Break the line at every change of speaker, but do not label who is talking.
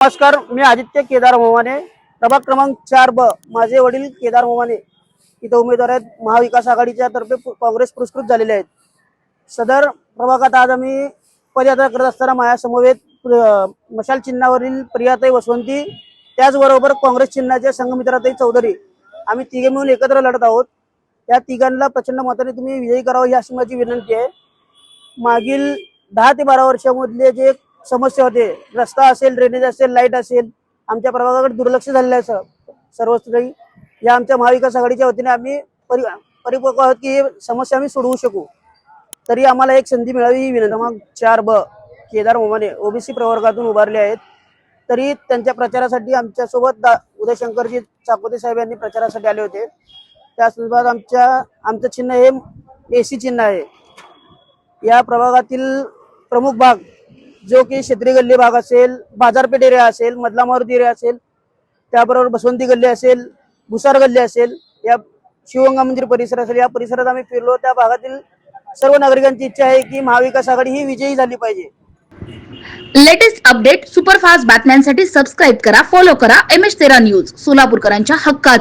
नमस्कार मी आदित्य केदार मोमाने. प्रभाग क्रमांक चार ब माझे वडील केदार मोमाने. इथं उमेदवार आहेत महाविकास आघाडीच्या तर्फे काँग्रेस पुरस्कृत झालेले आहेत. सदर प्रभागात आज आम्ही पदयात्रा करत असताना माझ्यासमवेत मशाल चिन्हावरील प्रियाताई वसवंती त्याचबरोबर काँग्रेस चिन्हाच्या संघमित्राताई चौधरी. आम्ही तिघे मिळून एकत्र लढत आहोत. त्या तिघांना प्रचंड मताने तुम्ही विजयी करावं ही अशी माझी विनंती आहे. मागील दहा ते बारा वर्षामधले जे समस्या होते. रस्ता असेल ड्रेनेज असेल लाइट असेल आमच्या प्रभागाकडे दुर्लक्ष झालेलं आहे सर सर्व काही या आमच्या महाविकास आघाडीच्या वतीने आम्ही परि परिपक्व आहोत की हे समस्या आम्ही सोडवू शकू. तरी आम्हाला एक संधी मिळावी. ही विनंती मग चार ब केदार मोमाने ओबीसी प्रवर्गातून उभारले आहेत. तरी त्यांच्या प्रचारासाठी आमच्यासोबत दा उदयशंकरजी चाकोते साहेब यांनी प्रचारासाठी आले होते. त्या संदर्भात आमच्या आमचं चिन्ह हे एसी चिन्ह आहे. या प्रभागातील प्रमुख भाग जो की शेत्री गल्ली भाग असेल बाजारपेठ एरिया असेल मधला मारुती एरिया असेल त्याबरोबर बसवंती गल्ली असेल भुसार गल्ली असेल या शिवगंगा मंदिर परिसर असेल या परिसरात आम्ही फिरलो. त्या भागातील सर्व नागरिकांची इच्छा आहे की महाविकास आघाडी ही विजयी झाली पाहिजे.
लेटेस्ट अपडेट सुपरफास्ट बातम्यांसाठी सबस्क्राईब करा फॉलो करा एम एच तेरा न्यूज सोलापूरकरांच्या हक्कात.